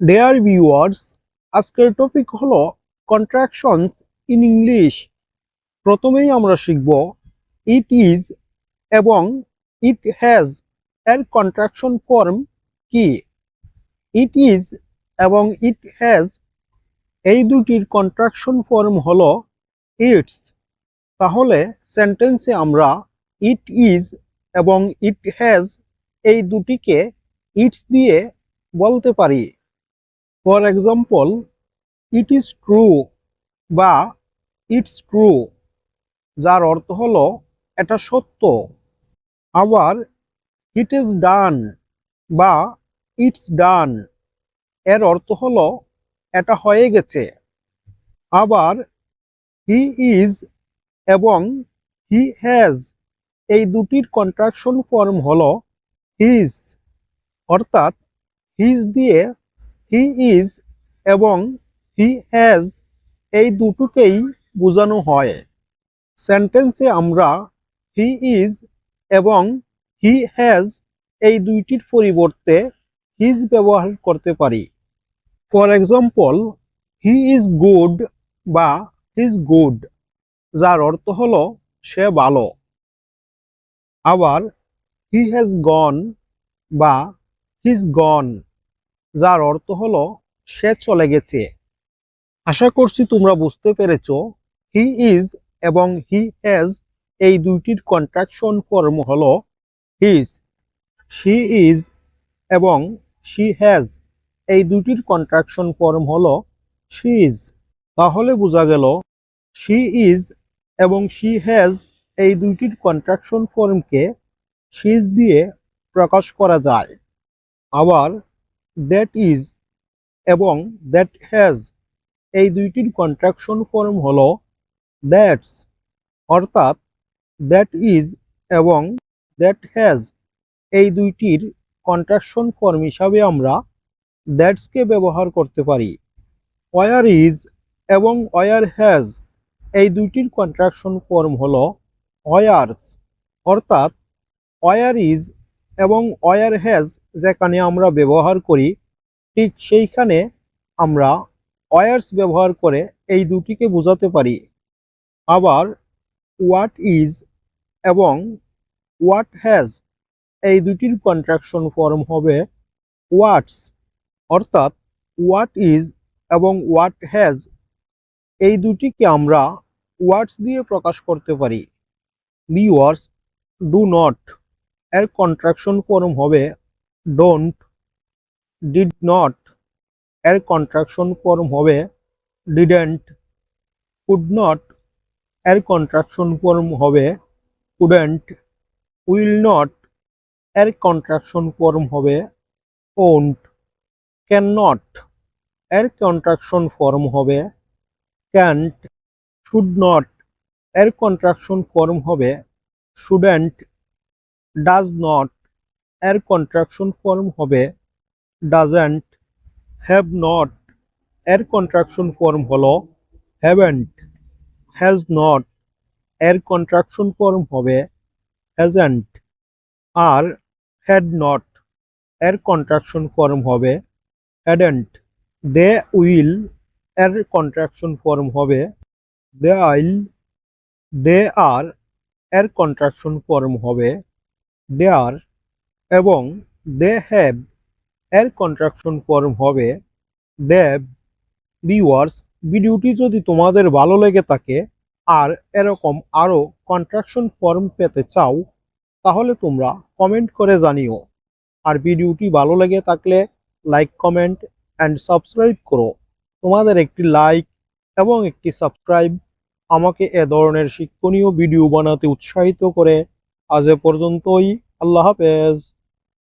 Dare viewers আজকের topic হলো contractions in English প্রথমেই আমরা শিখব ইট ইজ এবং ইট হ্যাজ এর কন্ট্রাকশন ফর্ম কি? ইট ইজ এবং ইট হ্যাজ এই দুটির কন্ট্রাকশন ফর্ম হলো ইটস তাহলে সেন্টেন্সে আমরা ইট ইজ এবং ইট হ্যাজ এই দুটিকে ইটস দিয়ে বলতে পারি। For example, it is true বা ইটস ট্রু যার অর্থ হলো, এটা সত্য আবার ইট ইজ ডান বা ইটস ডান এর অর্থ হলো, এটা হয়ে গেছে আবার হি ইজ এবং হি হ্যাজ এই দুটির কন্ট্রাকশন ফর্ম হল, হিজ অর্থাৎ হিজ দিয়ে হি ইজ এবং হি হ্যাজ এই দুটোকেই বোঝানো হয়। সেন্টেন্সে আমরা হি ইজ এবং হি হ্যাজ এই দুইটির পরিবর্তে হিজ ব্যবহার করতে পারি। For example he is good বা হিজ গুড যার অর্থ হল সে ভালো। আবার হি হ্যাজ গন বা হিজ গন যার অর্থ হলো, সে চলে গেছে। আশা করছি তোমরা বুঝতে পেরেছ হি ইজ এবং হি হ্যাজ এই দুইটির কন্ট্রাকশন ফর্ম হলো হিজ শি ইজ এবং শি হ্যাজ এই দুইটির কন্ট্রাকশন ফর্ম হলো শি ইজ তাহলে বোঝা গেল শি ইজ এবং শি হ্যাজ এই দুইটির কন্ট্রাকশন ফর্মকে শিজ দিয়ে প্রকাশ করা যায়। আবার দ্যাট ইজ এবং দ্যাট হ্যাজ এই দুইটির কন্ট্রাকশন ফর্ম হলো দ্যাটস অর্থাৎ দ্যাট ইজ এবং দ্যাট হ্যাজ এই দুইটির কন্ট্রাকশন ফর্ম হিসাবে আমরা দ্যাটসকে ব্যবহার করতে পারি। ওয়ার ইজ এবং ওয়ার হ্যাজ এই দুইটির কন্ট্রাকশন ফর্ম হলো ওয়ার্স অর্থাৎ ওয়ার ইজ এবং ওয়ার হ্যাজ যেখানে আমরা ব্যবহার করি, ঠিক সেইখানে আমরা ওয়ার্স ব্যবহার করে এই দুটিকে বোঝাতে পারি। আবার হোয়াট ইজ এবং হোয়াট হ্যাজ এই দুটির কন্ট্রাকশন ফর্ম হবে ওয়াটস অর্থাৎ হোয়াট ইজ এবং হোয়াট হ্যাজ এই দুটিকে আমরা ওয়ার্ডস দিয়ে প্রকাশ করতে পারি। ভিউয়ার্স ডু নট এর কন্ট্রাকশন ফর্ম হবে? ডোন্ট ডিড নট এর কন্ট্রাকশন ফর্ম হবে? ডিডেন্ট কুড নট এর কন্ট্রাকশন ফর্ম হবে? কুডেন্ট উইল নট এর কন্ট্রাকশন ফর্ম হবে? ওন্ট ক্যান নট এর কন্ট্রাকশন ফর্ম হবে? ক্যান্ট শুড নট এর কন্ট্রাকশন ফর্ম হবে? শুডেন্ট ডাজ নট এর কন্ট্রাকশন ফর্ম হবে ডাজেন্ট হ্যাভ নট এর কন্ট্রাকশন ফর্ম হলো হ্যাভেন্ট হ্যাজ নট এর কন্ট্রাকশন ফর্ম হবে হ্যাজেন্ট আর হ্যাড নট এর কন্ট্রাকশন ফর্ম হবে হ্যাডেন্ট দে উইল এর কন্ট্রাকশন ফর্ম হবে দে আইল দে আর এর কন্ট্রাকশন ফর্ম হবে দে আর এবং দে হ্যাভ এর কন্ট্রাকশন ফর্ম হবে দেব ভিউয়ার্স ভিডিওটি যদি তোমাদের ভালো লেগে থাকে আর এরকম আরও কন্ট্রাকশন ফর্ম পেতে চাও, তাহলে তোমরা কমেন্ট করে জানিও। আর ভিডিওটি ভালো লেগে থাকলে লাইক, কমেন্ট অ্যান্ড সাবস্ক্রাইব করো। তোমাদের একটি লাইক এবং একটি সাবস্ক্রাইব আমাকে এ ধরনের শিক্ষণীয় ভিডিও বানাতে উৎসাহিত করে। আজ এ পর্যন্তই। আল্লাহ হাফেজ।